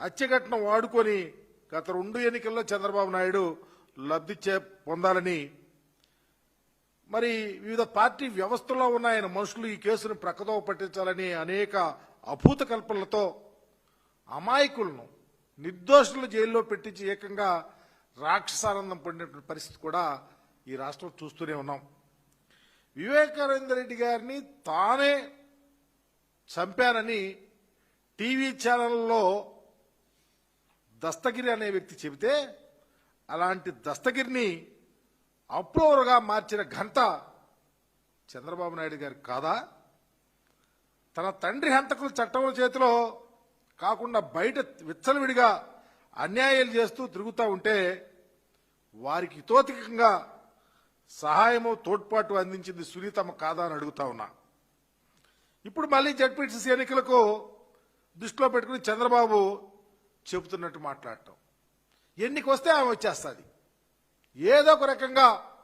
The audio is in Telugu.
హత్యఘటన వాడుకొని గత రెండు ఎన్నికల్లో చంద్రబాబు నాయుడు లబ్ధి చే పొందాలని. మరి వివిధ పార్టీ వ్యవస్థలో ఉన్న ఆయన మనుషులు ఈ కేసును ప్రక్కదోవ పట్టించాలని అనేక అభూత కల్పనలతో అమాయకులను నిర్దోషులు జైల్లో పెట్టించి ఏకంగా రాక్షసానందం పడినటువంటి పరిస్థితి కూడా ఈ రాష్ట్రం చూస్తూనే ఉన్నాం. వివేకానంద రెడ్డి గారిని తానే చంపానని టీవీ ఛానల్లో దస్తగిరి అనే వ్యక్తి చెబితే అలాంటి దస్తగిరిని అప్రూవర్గా మార్చిన ఘనత చంద్రబాబు నాయుడు గారికి కాదా? తన తండ్రి హంతకులు చట్టం చేతిలో కాకుండా బయట విచ్చలవిడిగా అన్యాయాలు చేస్తూ తిరుగుతూ ఉంటే వారికి ఇతోతికంగా సహాయము తోడ్పాటు అందించింది సునీతమ్మ కాదా అని అడుగుతా ఉన్నా. ఇప్పుడు మళ్ళీ జడ్పీటీసీ ఎన్నికలకు దృష్టిలో పెట్టుకుని చంద్రబాబు చెబుతున్నట్టు మాట్లాడటం. ఎన్నికొస్తే ఆమె వచ్చేస్తుంది. ఏదో ఒక రకంగా